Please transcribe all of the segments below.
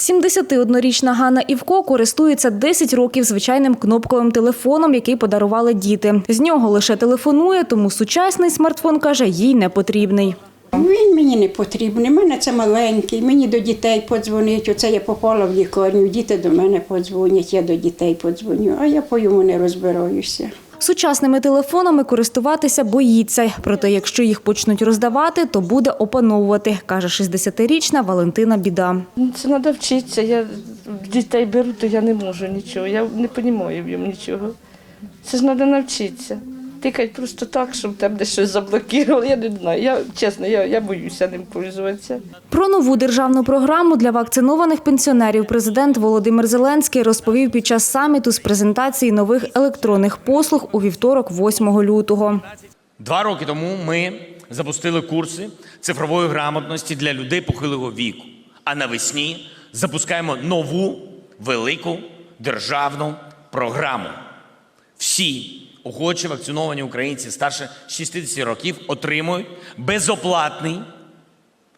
71-річна Ганна Івко користується 10 років звичайним кнопковим телефоном, який подарували діти. З нього лише телефонує, тому сучасний смартфон каже, їй не потрібний. Він мені не потрібний, мене це маленький, мені до дітей подзвонить. Оце я попала в лікарню, діти до мене подзвонять, я до дітей подзвоню, а я по йому не розбираюся. Сучасними телефонами користуватися боїться. Проте, якщо їх почнуть роздавати, то буде опановувати, каже 60-річна Валентина Біда. Ну, Це треба вчитися. Я дітей беру, то я не можу нічого. Я не розумію в нічого. Це ж треба навчитися. Тикать просто так, щоб там десь щось заблокували. Я не знаю. Я чесно, я, я боюся ним пользуватися. Про нову державну програму для вакцинованих пенсіонерів президент Володимир Зеленський розповів під час саміту з презентації нових електронних послуг у вівторок, 8 лютого. Два роки тому ми запустили курси цифрової грамотності для людей похилого віку. А навесні запускаємо нову велику державну програму. Всі охочі вакциновані українці старше 60 років отримують безоплатний,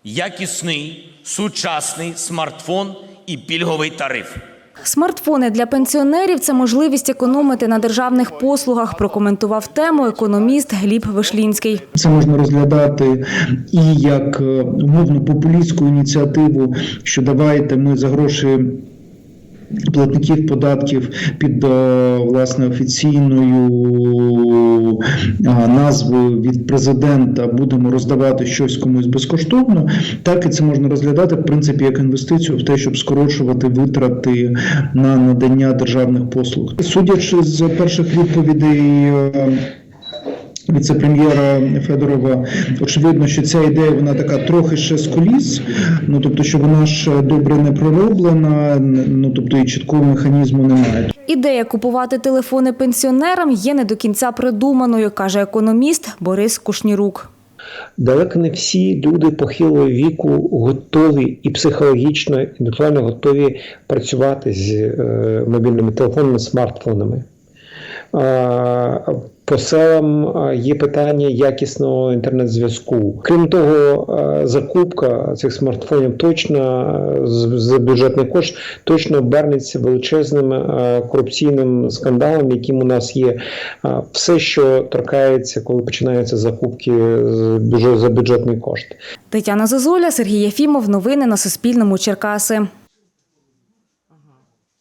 якісний, сучасний смартфон і пільговий тариф. Смартфони для пенсіонерів це можливість економити на державних послугах. Прокоментував тему економіст Гліб Вишлінський. Це можна розглядати і як е, умовно популістську ініціативу, що давайте ми за гроші. Платників податків під е, власне офіційною а, назвою від президента будемо роздавати щось комусь безкоштовно. Так і це можна розглядати в принципі як інвестицію в те, щоб скорочувати витрати на надання державних послуг. Судячи з перших відповідей. Віце-прем'єра Федорова, очевидно, що ця ідея вона така трохи ще з коліс. Ну тобто, що вона ж добре не пророблена, ну тобто і чіткого механізму немає. Ідея купувати телефони пенсіонерам є не до кінця придуманою, каже економіст Борис Кушнірук. Далеко не всі люди похилого віку готові і психологічно, і інтелектуально готові працювати з е, мобільними телефонами, смартфонами. По селам є питання якісного інтернет-зв'язку. Крім того, закупка цих смартфонів точно з- бюджетний кошт точно обернеться величезним корупційним скандалом, яким у нас є. Все, що торкається, коли починаються закупки за бюджетний кошт. Тетяна Зозуля, Сергій Єфімов. Новини на Суспільному. Черкаси.